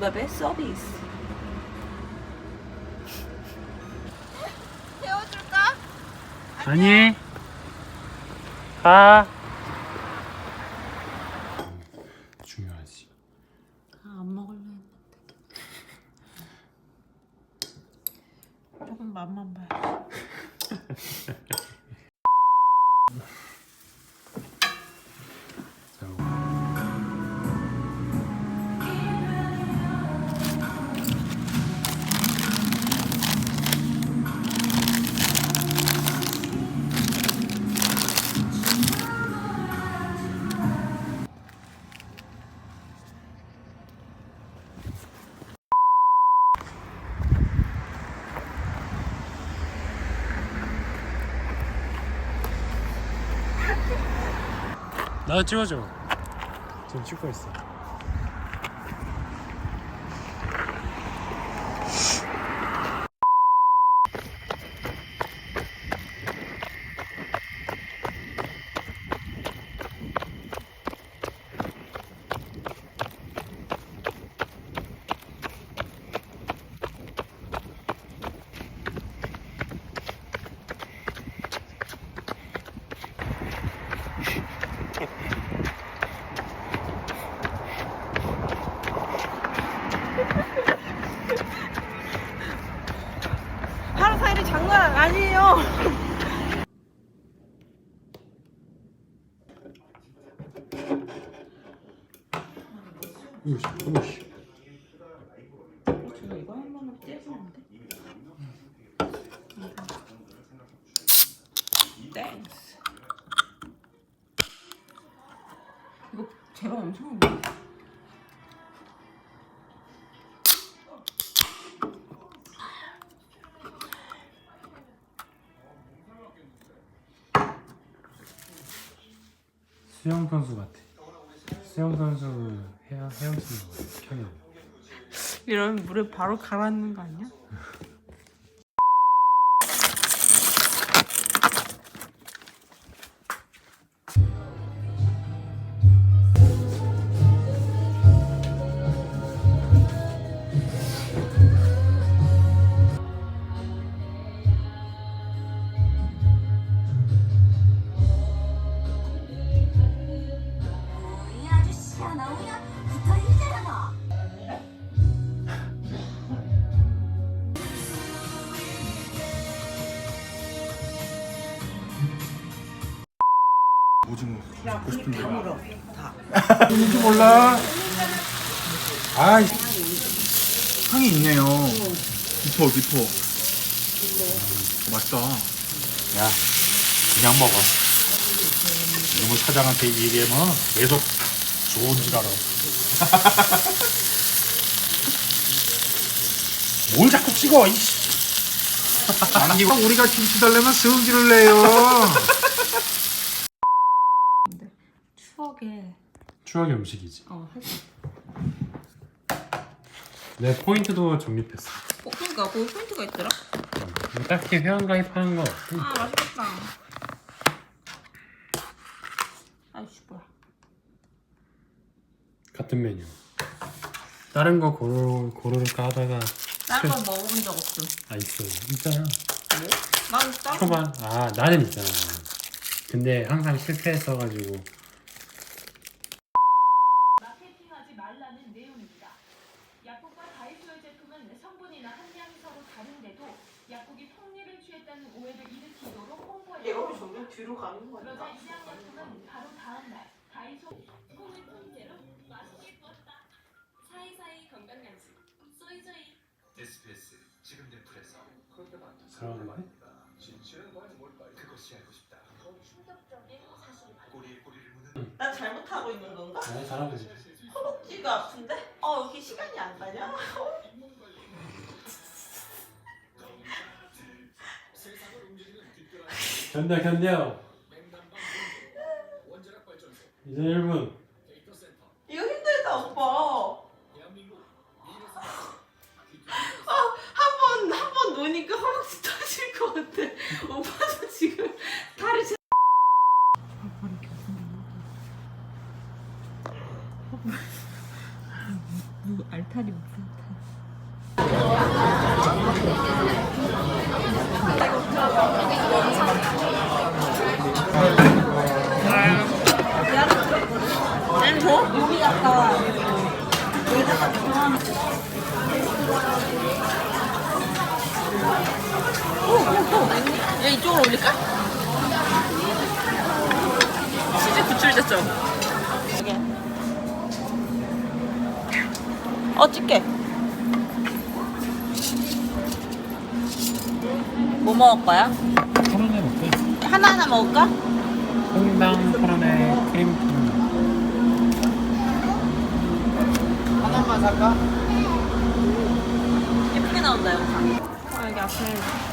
볶음밥의 서비스. 태워줄까? 아니 가 나도 찍어줘. 지금 찍고 있어 아니에요. 저 이거 한 번만 떼주는데. 땡스. 이거 제발 엄청 수영 선수 같아 수영 선수 헤어 헤엄치는 거 같아 이러면 물에 바로 가라앉는 거 아니야? 오징어. 먹고 싶은데 물어. 다. 뭔지 몰라 아 향이 있네요. 깊어 깊어. 맛있다. 야 그냥 먹어. 이놈의 사장한테 얘기하면 계속 좋은 줄 알아. 뭘 자꾸 찍어 이씨. 아니 우리가 김치 달래면 승질을 내요 추억에 추억의 음식이지 어 하지. 내 포인트도 적립했어 어, 그러니까 거기 포인트가 있더라. 뭐 딱히 회원가입 하는 거 없고 아 맛있겠다. 아이씨 뭐야. 같은 메뉴 다른 거 고르, 고르를까 하다가 다른 건 먹어본 적 없음. 아 있어 있잖아 뭐? 난 다른 초반 아 나는 있잖아 근데 항상 실패했어가지고 마케팅하지 말라는 내용입니다. 약국과 다이소의 제품은 성분이나 함량이 서로 다른데도 약국이 폭리를 취했다는 오해를 일으키도록 홍보해요. 점점 뒤로 가는 거 그러자 이양약품은 바로 다음 날 다이소 콩을 통째로 맛있게 구웠다. 사이사이 건강 간식 소이저이. 데스페이스 지금 넷플에서. 사랑하는 거 그것이 알고 싶다. 충격적인 발견. 꼬리에 꼬리를 무는. 나 잘못하고 있는 건가? 아 잘하고 있어 허벅지가 아픈데? 어 여기 시간이 안 가냐? 견뎌 견뎌 이제 1분 이거 힘들다 오빠. 아한 번 한 번 노니까 허벅지 터질 것 같아. 오빠 이쪽으로 올릴까? 치즈 구출됐죠? 어, 찍게. 뭐 먹을 거야? 코로네 먹게. 하나하나 먹을까? 홍당 코로네 크림. 하나만 살까? 예쁘게 나온다, 영상. 아, 여기 앞에.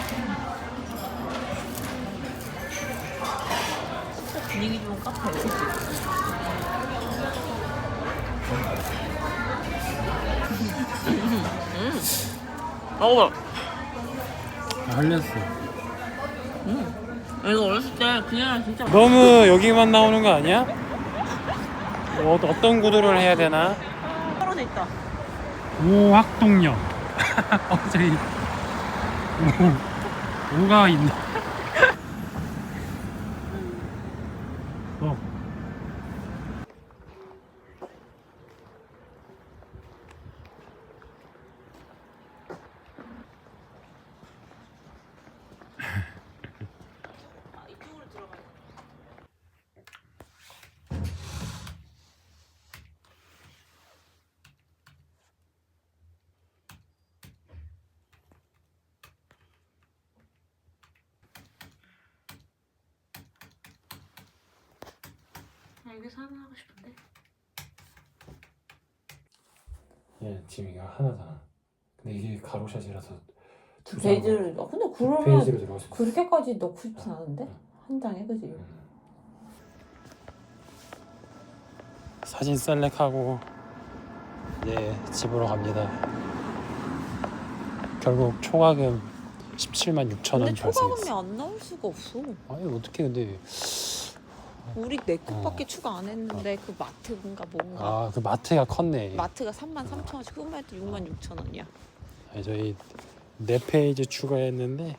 카페. 음. 먹어. 아, 흘렸어. 이거 어렸을 때 그냥 진짜 너무 여기만 나오는 거 아니야? 뭐, 어, 어떤 구도를 해야 되나? 떨어져 있다. 오학동역. 어, 저기. 오, 오가 있네. 여기서 하나 하고 싶은데. 예, 지금 이거 하나잖아. 근데 이게 가로샷이라서 두 베이지를 넣어. 근데 그러면 페이지로 들어갈 수 있어. 그렇게까지 넣고 싶진 않은데? 한 장에 그지? 사진 셀렉하고 이제 집으로 갑니다. 결국 초과금 17만 6천 원 근데 초과금이 발생했어. 안 나올 수가 없어. 아니 어떻게 근데 우리 네 컷밖에 추가 안 했는데 그 마트인가 뭔가 아 그 마트가 컸네. 마트가 3만 3천 원씩 해도 6만 6천 원이야. 아니, 저희 네 페이지 추가했는데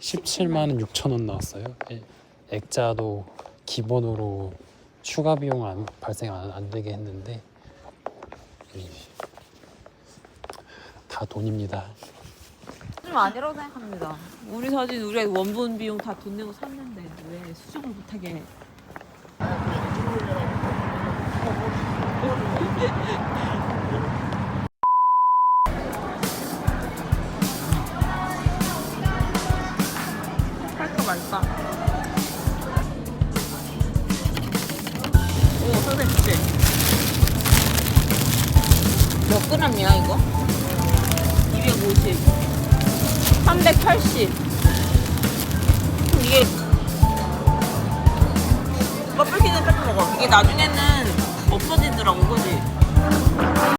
17만 6천 원 나왔어요. 에- 액자도 기본으로 추가 비용 안, 발생 안, 안 되게 했는데 이- 다 돈입니다. 좀 아니라고 생각합니다. 우리 사진 우리가 원본 비용 다 돈 내고 샀는데 왜 수정을 못하게 해? 할까 말까. 오, 선생님 그치? 몇 그램이야 이거? 250. 380. 그럼 이게 껍질기는 뺏어 먹어. 이게 나중에는 없어지더라고, 그지?